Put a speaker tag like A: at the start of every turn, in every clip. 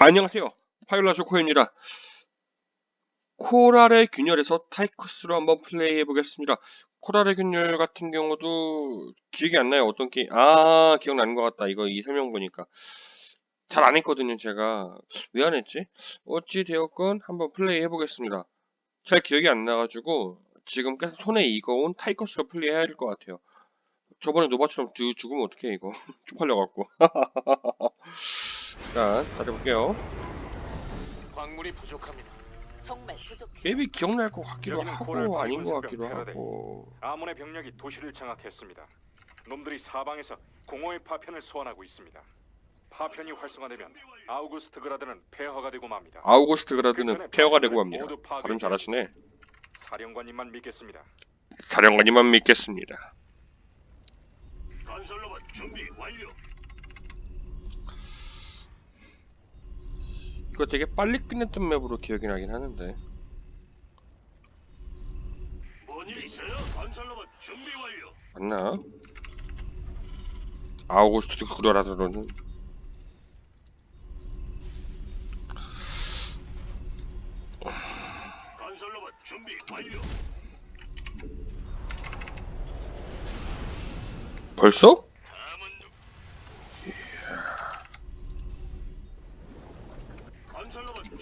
A: 안녕하세요. 파일라 조코입니다. 코랄의 균열에서 타이커스로 한번 플레이해 보겠습니다. 코랄의 균열 같은 경우도 기억이 안 나요. 어떤 게임? 아, 기억나는 것 같다. 이거 이 설명 보니까. 잘 안 했거든요, 제가. 왜 안 했지? 어찌 되었건 한번 플레이 해 보겠습니다. 잘 기억이 안 나가지고 지금 계속 손에 익어온 타이커스로 플레이 해야 될것 같아요. 저번에 노바처럼 죽, 죽으면 어떡해, 이거. 쪽팔려갖고. 자, 잘해볼게요.
B: 광물이 부족합니다.
C: 정말 부족해.
A: 맵이 기억날 것 같기도
B: 여기는
A: 하고 아닌 것
B: 광물
A: 같기도
B: 패러다이.
A: 하고
B: 아몬의 병력이 도시를 장악했습니다. 놈들이 사방에서 공허의 파편을 소환하고 있습니다. 파편이 활성화되면 아우구스트 그라드는 폐허가 되고 맙니다.
A: 아우구스트
B: 그
A: 그라드는 폐허가 되고 합니다.
B: 파괴해
A: 발음 잘하시네.
B: 사령관님만 믿겠습니다.
A: 사령관님만 믿겠습니다.
D: 건설로봇 준비 완료.
A: 이거 되게 빨리 끝냈던 맵으로 기억이 나긴 하는데
D: 뭔일 있어요? 건설로봇 준비 완료.
A: 맞나? 아우구스트 그라드로는
D: 건설로봇 준비 완료.
A: 벌써?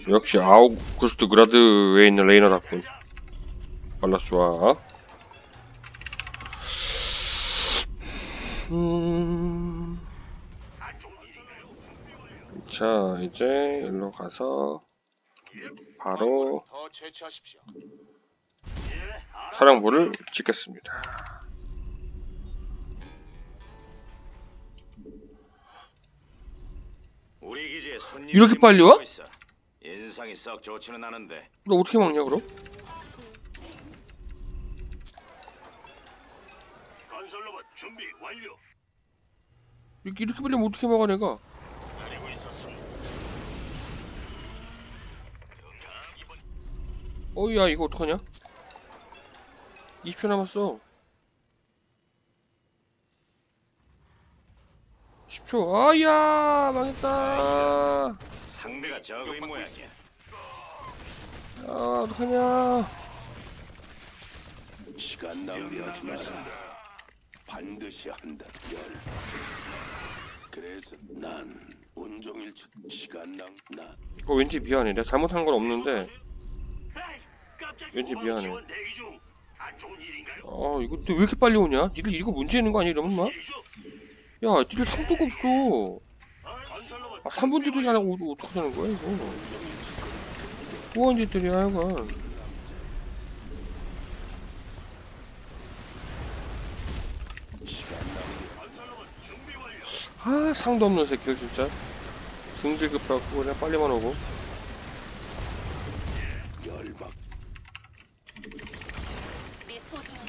A: 역시 아우구스트 그라드에 있는 레이너답군. 빨라 좋아. 음... 자 이제 일로 가서 바로. 사령부를 짓겠습니다. 이렇게 빨리 와?
E: 인상이 썩 좋지는 않은데
A: 너 어떻게 먹냐 그럼?
D: 건설로봇 준비 완료.
A: 이렇게, 이렇게 빨리 어떻게 먹어 내가?
D: 기다리고.
A: 어이야 이거 어떡하냐? 20초 남았어 10초 아야 망했다
E: 상대가 적의 모양이야.
A: 아 어떡하냐
F: 시간 낭비하지 마라. 반드시 한다. 열. 그래서 난 온종일 지- 시간 낭. 나
A: 이거 왠지 미안해 내가 잘못한 건 없는데. 왠지
D: 후방
A: 미안해. 아 이거 왜 이렇게 빨리 오냐? 니들 이거 문제 있는 거 아니야 이러면 막? 야 니들 상도가 없어. 아 3분 뒤들이 안 하고 어떡하자는 거야 이거? 뭐하는 짓들이야
D: 완료.
A: 아 상도 없는 새끼들 진짜. 등질 급하고 그냥 빨리만 오고.
C: 네 소중한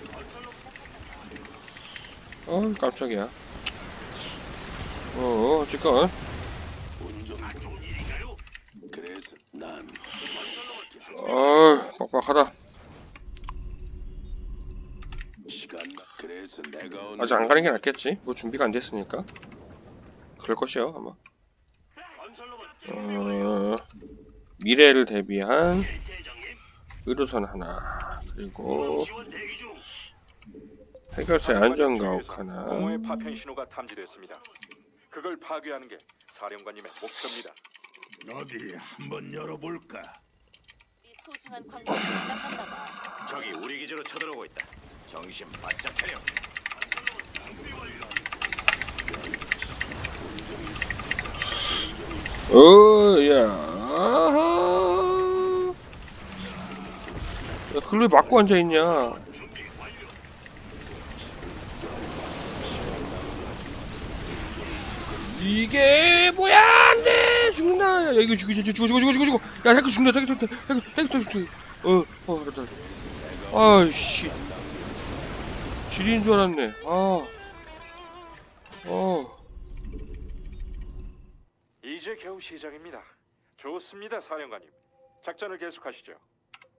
A: 어 깜짝이야 어
D: 준비
A: 어 빡빡하다 아직 안 가는 게 낫겠지 뭐 준비가 안 됐으니까 그럴 것이요 아마. 어 미래를 대비한. 의료선 하나 그리고. 해결사의 안전가옥 하나.
B: 그걸 파괴하는 게 사령관님의 목표입니다.
F: 어디 한번 열어볼까?
C: 네 소중한 광물이 지나갔나 봐.
E: 적이 우리 기지로 쳐들어오고 있다. 정신 바짝 차려.
A: 어야 아하 야 글로 왜 맞고 앉아있냐 이게 뭐야 안돼 죽는다 야 이거 죽이 죽이 죽어 죽어 죽어 죽어 죽어 야핵 죽는다 핵 죽는다 핵핵 죽는다 어어 그렇다 아이씨 지리인 줄 알았네 아어
B: 이제 겨우 시작입니다. 좋습니다, 사령관님. 작전을 계속하시죠.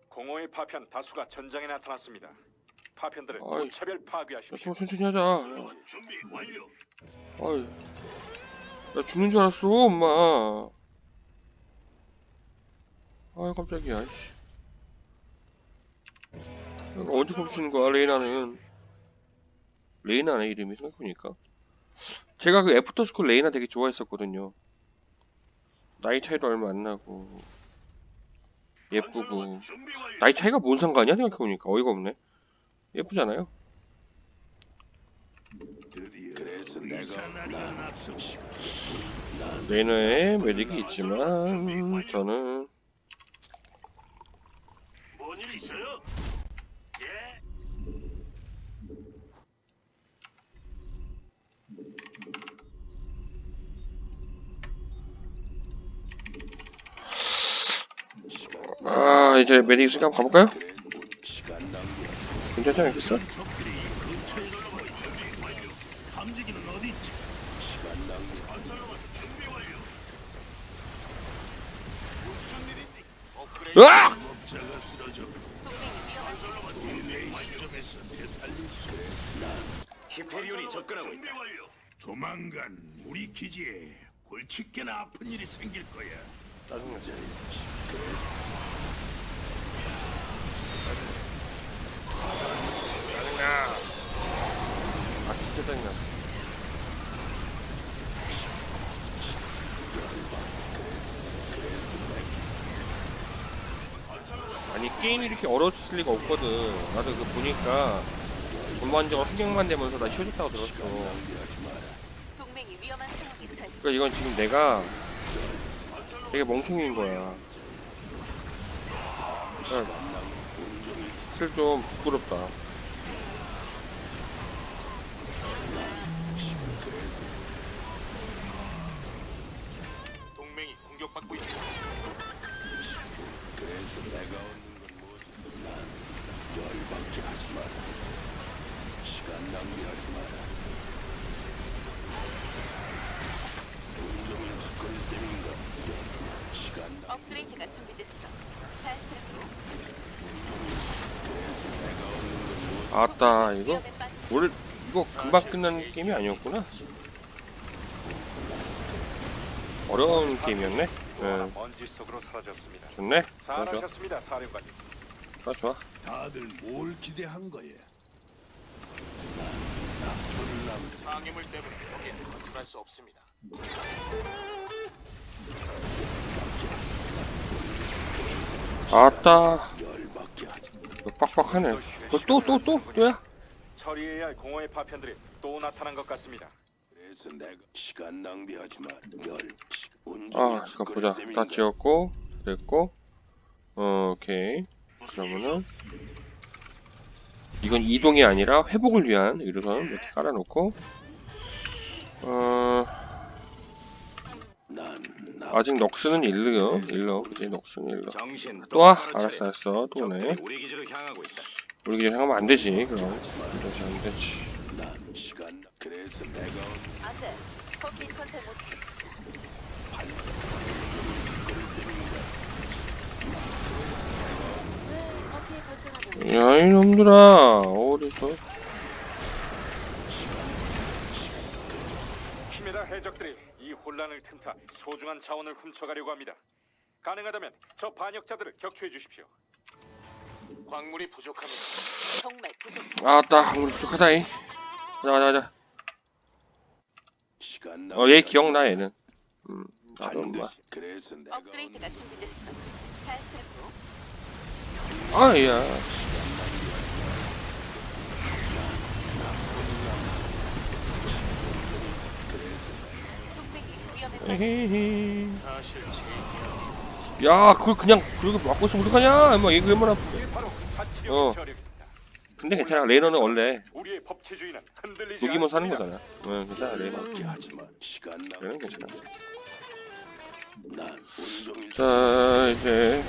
B: 공허의 파편 다수가 전장에 나타났습니다. 파편들을
A: 아이.
B: 무차별 파괴하십시오.
A: 좀 천천히 하자 야,
D: 준비 완료.
A: 아이 나 죽는 줄 알았어 엄마. 아 깜짝이야 씨. 언제 뽑히는 거야 레이나는? 레이나네 이름이 생각해보니까. 제가 그 애프터스쿨 레이나 되게 좋아했었거든요. 나이 차이도 얼마 안 나고. 예쁘고. 나이 차이가 뭔 상관이야 생각해보니까. 어이가 없네. 예쁘잖아요
F: 드디어 그래서 내가 난 앞서시
A: 레이나의 매력이 있지만 저는
D: 뭔일 있어요? 예.
A: 아 이제 있으니까 한번 가볼까요? 괜찮지 않겠어?
F: 적들이 근처에 숨어 있다 완료 탐지기는 어디 있지 시간 낭비
D: 건설로봇 준비 완료.
A: 으악!
F: 목자가 쓰러져
C: 동맹이 위험한
F: 릴레이 지점에서 되살릴 수 있어
E: 히페리온이 접근하고
D: 준비
E: 있다.
D: 완료.
F: 조만간 우리 기지에 골칫게나 아픈 일이 생길 거야
A: 짜증나 짜증나 아 진짜 짜증나 아니 게임이 이렇게 어려웠을 리가 없거든 나도 그 보니까 전반적으로 환경만 되면서 나 쉬워졌다고 들었어
C: 동맹이 위험한 상황에 처했어.
A: 그러니까 이건 지금 내가 되게 멍청인 거야. 사실 좀 부끄럽다. 아따 이거. 뭘 이거 금방 끝나는 게임이 아니었구나. 어려운 게임이었네. 네,
B: 먼지 속으로 사라졌습니다.
A: 좋네. 좋아 좋아.
B: 잘하셨습니다, 사령관님.
A: 좋아 좋아.
F: 다들 뭘 기대한 거야
E: 방해물 때문에 여기에 건설할 수 없습니다.
A: 아따
F: 열받게 하지
A: 이거 빡빡하네. 또 또 또 또야?
B: 처리해야 할 공허의 파편들이 또 나타난 것 같습니다.
F: 그래서 내가 시간 낭비하지 마열
A: 아 잠깐 보자. 다 지웠고 됐고. 어, 오케이. 그러면은 이건 이동이 아니라 회복을 위한 의료선 이렇게 깔아놓고
F: 어난
A: 아직 넉스는 일러요. 일러 그지 넉스는 일러.
E: 정신
A: 또 와?
E: 똑바로
A: 알았어. 알았어 또 오네.
E: 적들이 우리 기지로 향하고 있다.
A: 우리 기자 생각하면 안 되지 그럼. 안 되지 안 되지.
F: 난 시간 낭- 그래서 내가 얻는
C: 안 돼. 거기 거절하고 있는
A: 야 이놈들아. 어디서?
B: 키메라 해적들이. 이 혼란을 틈타 소중한 자원을 훔쳐가려고 합니다. 가능하다면 저 반역자들을 격추해 주십시오.
E: 광물이 부족합니다.
C: 정말 부족해.
A: 아따 우리 부족하다이 가자 가자 가자
F: 시간
A: 어얘 기억나 얘는 음 나도 엄마
F: 반드시 그래서 내가
C: 업그레이드가 준비됐어. 잘 쓰라고.
A: 아야
C: 동맹이 위험에 빠졌어.
A: 에헤헤
E: 사실
A: 제야 그걸 그냥 그렇게 맞고 있으면 어떡하냐? 막 이거 얼마나
B: 자치령
A: 어. 근데 괜찮아. 레이너는 원래 녹이면 사는. 거잖아. 응 괜찮아 레이너. 레이너는 괜찮아.
F: 난 온종일
A: 자 이제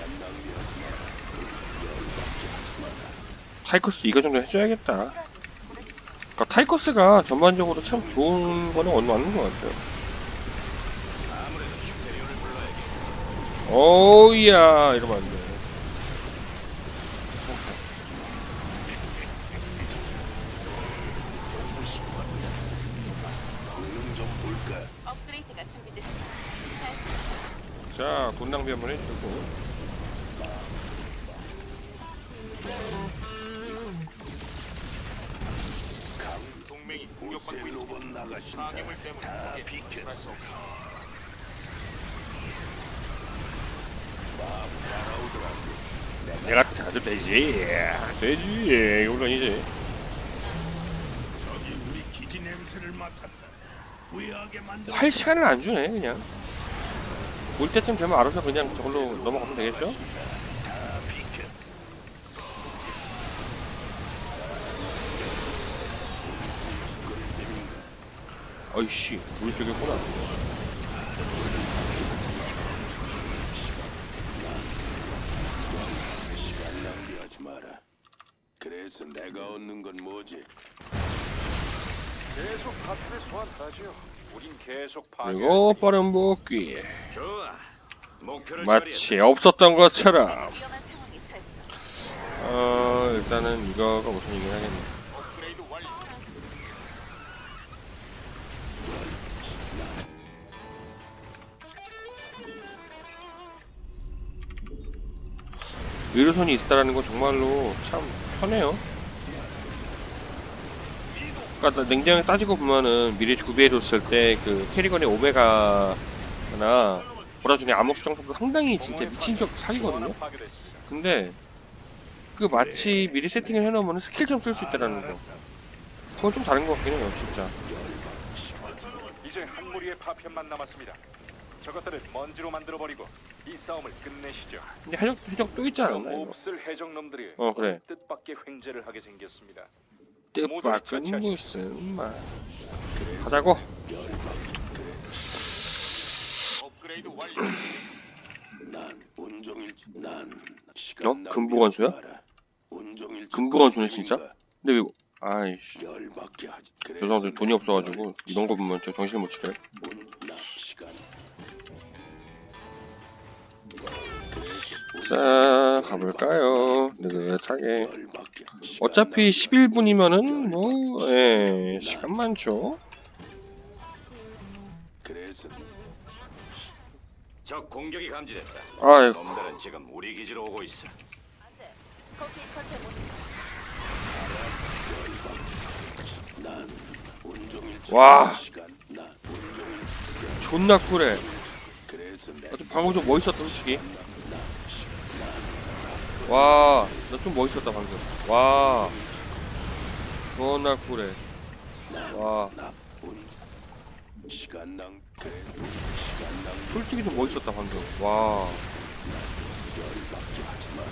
A: 타이커스 이거 정도 해줘야겠다. 그러니까 타이커스가 전반적으로 참 좋은 거는 얻 맞는 것 같아요
E: 아무래도 히페리온을 불러야겠다.
A: 오우야 이러면 안 돼.
F: 성능 좀 볼까
C: 업그레이드가 준비됐어. 잘 쓰라고.
A: 자, 돈 낭비 한번 해주고.
E: 동맹이
F: 보세 로봇 나가신다. 다 비켜. 막 따라오더라고.
A: 내가 자도 되지. 되지. 물론이지.
F: 저기 우리 기지 냄새를 맡았다. 후회하게 만들.
A: 할 시간을 안 주네 그냥. 올 때쯤 되면 알아서 그냥 저걸로 넘어가면 되겠죠? 어이씨 물 쪽이구나.
F: 시간 낭비하지 마라. 그래서 내가 얻는 건 뭐지?
B: 계속 파편을 소환하지요. 우린 계속 파괴.
A: 그리고 빠른 복귀.
E: 좋아. 목표를
A: 마치 없었던 것처럼.
C: 위험한 상황에 처했어.
A: 어 일단은 이거가 우선이긴 하겠네.
E: 업그레이드 완료.
A: 의료선이 있다라는 건 정말로 참 편해요. 그러니까 냉정하게 따지고 보면은 미리 구비해뒀을 때 그 캐리건의 오메가나 보라준의 암흑 수정탑도 상당히 진짜 미친 적 사기거든요. 근데 그 마치 미리 세팅을 해놓으면 스킬 좀쓸수 있다라는 거. 그건 좀 다른 것 같긴 해요, 진짜.
B: 이제 한 무리의 파편만 남았습니다. 저것들을 먼지로 만들어 버리고 이 싸움을 끝내시죠.
A: 근데 해적 해적 또 있지 않았나 이거?
B: 몹쓸 해적 놈들이
A: 어, 그래.
B: 뜻밖의 횡재를 하게 생겼습니다.
A: 뜻밖은 무슨 말. 가자고.
E: 업그레이드 완료.
F: 난 온종일 난
A: 어?
F: 시간
A: 금붕어수야?
F: 낭비하지 마라. 온종일
A: 금붕어수네, 진짜? 근데 왜 열받게
F: 열받게 하지.
A: 죄송한데 돈이 없어가지고 이런 거 보면 좀 정신을 못 차려요.
F: 온,
A: 자 가볼까요? 느긋하게.
F: 열받게. 시간
A: 어차피
F: 낭비하지
A: 11분이면은 뭐 예, 시간 많죠.
E: 적 공격이 감지됐다.
A: 아이고
E: 놈들은 지금 우리 기지로 오고 있어.
A: 와. 존나 쿨해. 어제 방금 좀 멋있었다 솔직히. 와, 나 좀 멋있었다 방금. 와, 존나 쿨해. 와,
F: 나쁜 시간 낭 그래 시간 낭
A: 솔직히 좀 멋있었다 방금. 와,
F: 열받게 하지 마.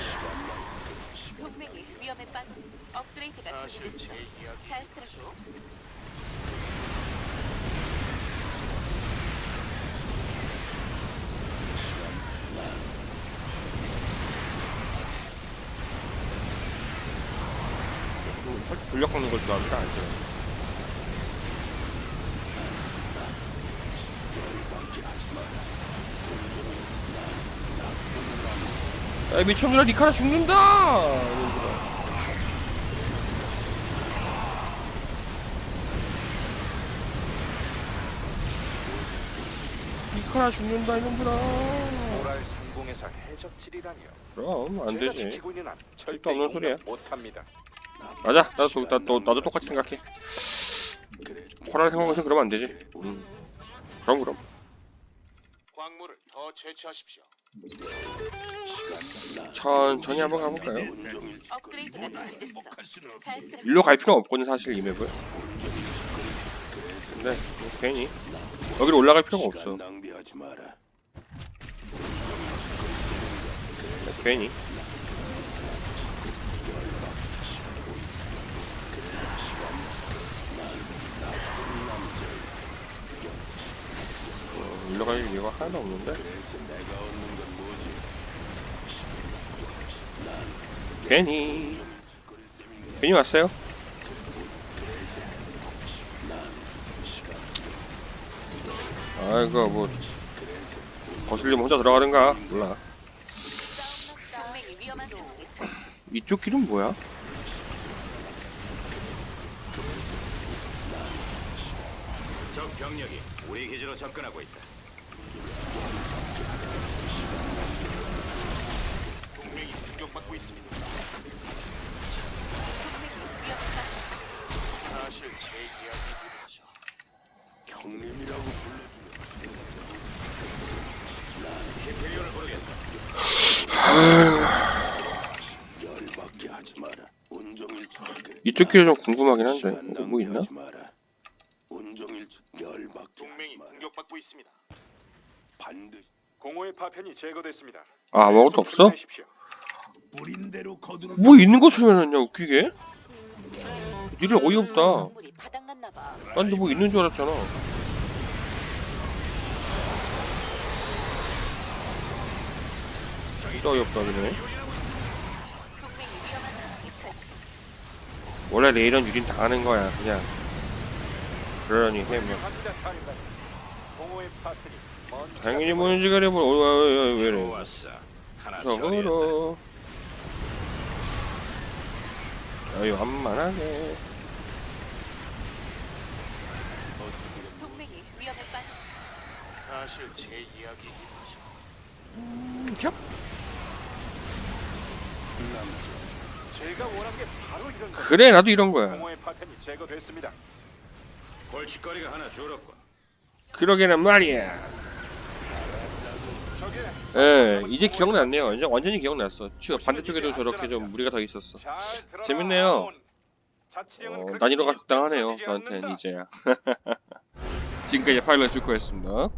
F: 시간 낭 시간
C: 동맹이 위험에 빠졌어. 업그레이드가 준비됐어. 잘 쓰라고.
A: 돌려 깎는 걸 좋아합니다. 안 좋아요. 야 미쳤느라 리카라 죽는다. 리카라 죽는다 이놈들아.
B: 모랄 상공에서 해적질이라니요.
A: 그럼 안
B: 제가
A: 되지.
B: 지키고 있는 한 절대
A: 없는 소리야.
B: 용납 못합니다.
A: 맞아. 나도 또, 나, 또, 나도 똑같이 생각해. 코랄 상황에서 그러면 안 되지. 음. 그럼 그럼.
E: 광물을 더 채취하십시오.
A: 천천히 한번 가볼까요?
F: 온종일
C: 업그레이드가 준비됐어. 잘 쓰라고.
A: 일로 갈 필요 없거든 사실 이 맵은. 근데 뭐 괜히 여기로 올라갈 필요가 없어.
F: 시간 낭비하지 마라.
A: 괜히. 올라갈 이유가 하나도 없는데? 괜히 괜히 왔어요. 아이고 뭐 거슬리면 혼자 들어가든가 몰라. 이쪽 길은 뭐야?
E: 적 병력이 우리 기지로 접근하고 있다. 공격받고 있습니다. 사실 제 이야기이죠.
F: 형님이라고 불러주면
E: 히페리온을 부르겠다.
F: 열받게 하지 마라. 온종일 저렇게
A: 이쪽 길이 좀 궁금하긴 한데 어, 뭐 있나?
F: 마라. 온종일 저- 열받게
E: 동맹이
F: 하지 마라.
E: 공격받고 있습니다.
F: 반드시
B: 공허의 파편이 제거됐습니다.
A: 아 아무것도 없어?
B: 힘내십시오.
F: 뿌린 대로 거두는
A: 뭐 있는 것처럼 해놨냐 웃기게? 니들 어이없다
C: 광물이 바닥났나 봐.
A: 난 근데 뭐 있는 줄 알았잖아 진짜 어이없다 그네. 원래 레일은 유린 당하는 거야 그냥 그러니
B: 파편이 먼저
A: 당연히 뭔지 가려면 어, 왜래 왜래
E: 좋았어. 하나 처리했다.
A: 저거로 여유 완만하게
C: 동맹이 위험에 빠졌어.
E: 사실 제 이야기이죠.
A: 캡
B: 제가 원한 게 바로 이런 거.
A: 그래 나도 이런 거야
B: 공허의 파편이 제거됐습니다.
E: 골칫거리가 하나 줄었군.
A: 그러게는 말이야 예 이제 기억났네요. 완전, 완전히 기억났어. 치어 반대쪽에도 저렇게 좀 무리가 더 있었어. 재밌네요. 어, 난이도가 적당하네요 저한테는. 이제야. 지금까지 파일럿 주코였습니다